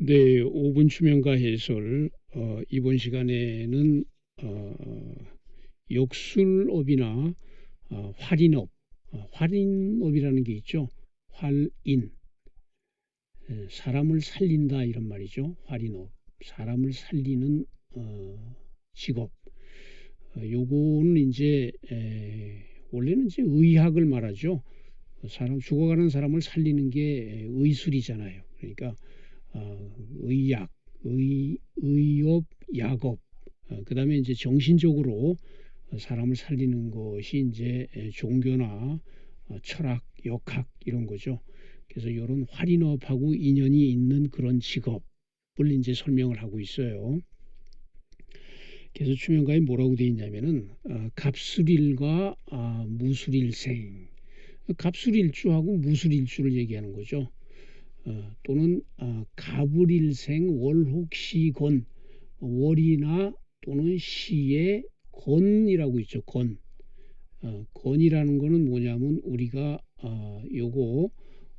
네, 5분 추명가 해설 어, 이번 시간에는 어, 욕술업이나 어, 활인업, 어, 활인업이라는 게 있죠. 활인, 에, 사람을 살린다 이런 말이죠. 활인업, 사람을 살리는 어, 직업. 어, 요거는 이제 에, 원래는 이제 의학을 말하죠. 사람 죽어가는 사람을 살리는 게 의술이잖아요. 그러니까 어, 의약, 의, 의업, 약업, 어, 그 다음에 이제 정신적으로 사람을 살리는 것이 이제 종교나 어, 철학, 역학 이런 거죠. 그래서 이런 활인업하고 인연이 있는 그런 직업을 이제 설명을 하고 있어요. 그래서 추명가에 뭐라고 되어 있냐면은 어, 갑술일과 아, 무술일생 갑술일주하고 무술일주를 얘기하는 거죠. 어, 또는 어, 가불일생 월혹시건 월이나 또는 시의 건이라고 있죠. 건. 어, 건이라는 거는 뭐냐면 우리가 어, 요거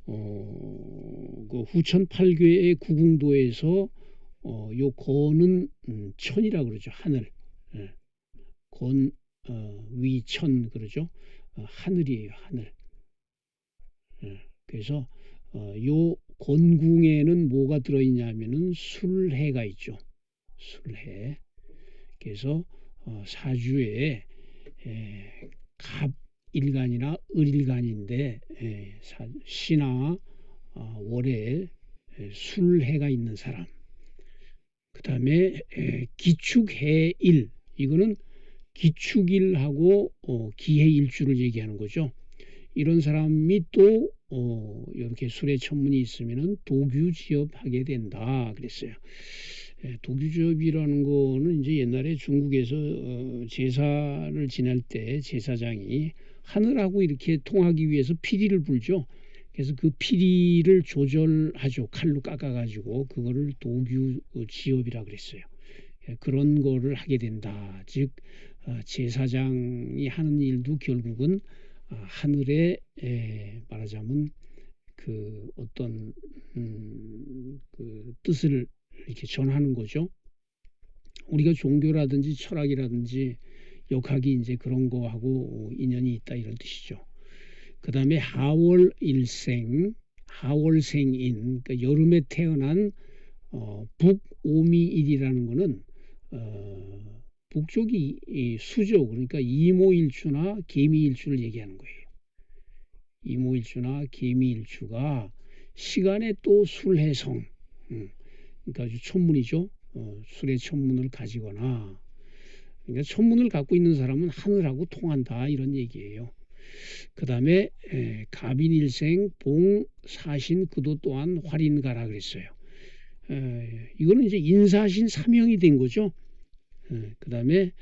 어, 그 후천 팔교의 구궁도에서 어, 요 건은 음, 천이라 그러죠. 하늘. 예. 건 어, 위천 그러죠. 어, 하늘이에요. 하늘. 예. 그래서 어, 요 곤궁에는 뭐가 들어있냐면은 술해가 있죠. 술해. 그래서 어, 사주에 에, 갑일간이나 을일간인데 시나 어, 월에 에, 술해가 있는 사람. 그 다음에 기축해일 이거는 기축일하고 어, 기해일주를 얘기하는 거죠. 이런 사람이 또 어, 이렇게 술의 천문이 있으면은 도규 지업 하게 된다 그랬어요. 예, 도규 지업이라는 거는 이제 옛날에 중국에서 어, 제사를 지낼 때 제사장이 하늘하고 이렇게 통하기 위해서 피리를 불죠. 그래서 그 피리를 조절하죠. 칼로 깎아가지고 그거를 도규 지업이라 그랬어요. 예, 그런 거를 하게 된다. 즉 어, 제사장이 하는 일도 결국은 아, 하늘에 말하자면 그 어떤 음, 그 뜻을 이렇게 전하는 거죠. 우리가 종교라든지 철학이라든지 역학이 이제 그런 거하고 인연이 있다 이런 뜻이죠. 그 다음에 하월 일생, 하월생인, 그러니까 여름에 태어난 어, 북오미일이라는 거는 어, 북쪽이 수죠. 그러니까 이모일주나 개미일주를 얘기하는 거예요. 이모일주나 개미일주가 시간에 또 술해성, 음, 그러니까 아주 천문이죠. 어, 술의 천문을 가지거나, 그러니까 천문을 갖고 있는 사람은 하늘하고 통한다 이런 얘기예요. 그 다음에 가빈일생 봉사신 그도 또한 활인가라 그랬어요. 에, 이거는 이제 인사신 사명이 된 거죠. 예, 그 다음에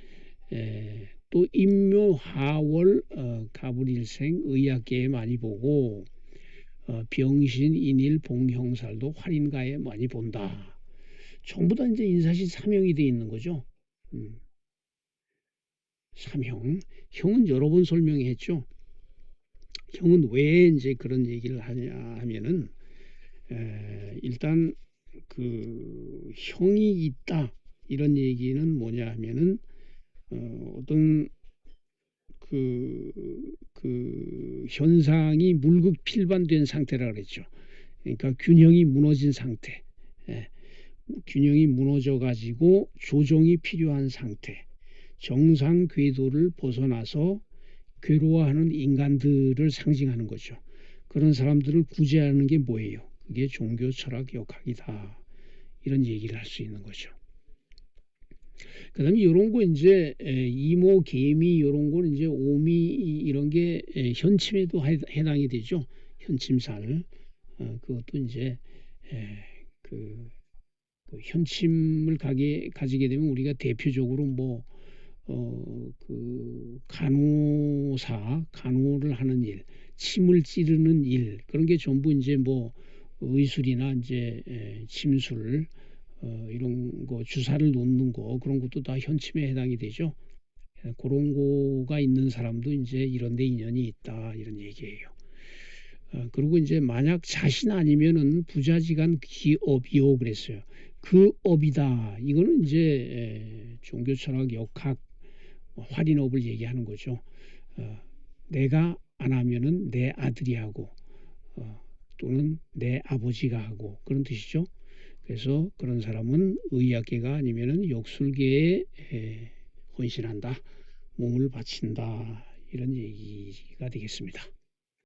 또 임묘 하월 어, 가불일생 의학계에 많이 보고 어, 병신 인일 봉형살도 활인가에 많이 본다. 전부 다 이제 인사시 사명이 돼 있는 거죠. 음. 사명. 형은 여러 번 설명했죠. 형은 왜 이제 그런 얘기를 하냐 하면은 에, 일단 그 형이 있다. 이런 얘기는 뭐냐 하면은 어, 어떤 그, 그 현상이 물극필반된 상태라 그랬죠. 그러니까 균형이 무너진 상태. 예. 균형이 무너져 가지고 조정이 필요한 상태. 정상 궤도를 벗어나서 괴로워하는 인간들을 상징하는 거죠. 그런 사람들을 구제하는 게 뭐예요? 그게 종교 철학 역학이다. 이런 얘기를 할 수 있는 거죠. 그다음에 이런 거 이제 이모 개미 이런 거는 이제 오미 이런 게 현침에도 해당이 되죠. 현침살 어, 그것도 이제 그, 그 현침을 가게 가지게 되면 우리가 대표적으로 뭐 어, 그 간호사 간호를 하는 일, 침을 찌르는 일 그런 게 전부 이제 뭐 의술이나 이제 침술 어, 이런 거 주사를 놓는 거 그런 것도 다 현침에 해당이 되죠. 그런 거가 있는 사람도 이제 이런 데 인연이 있다 이런 얘기예요. 어, 그리고 이제 만약 자신 아니면은 부자지간 기업이요 그랬어요. 그 업이다. 이거는 이제 에, 종교 철학 역학 활인업을 얘기하는 거죠. 어, 내가 안 하면은 내 아들이 하고 어, 또는 내 아버지가 하고 그런 뜻이죠. 그래서 그런 사람은 의학계가 아니면은 역술계에 에, 헌신한다, 몸을 바친다 이런 얘기가 되겠습니다.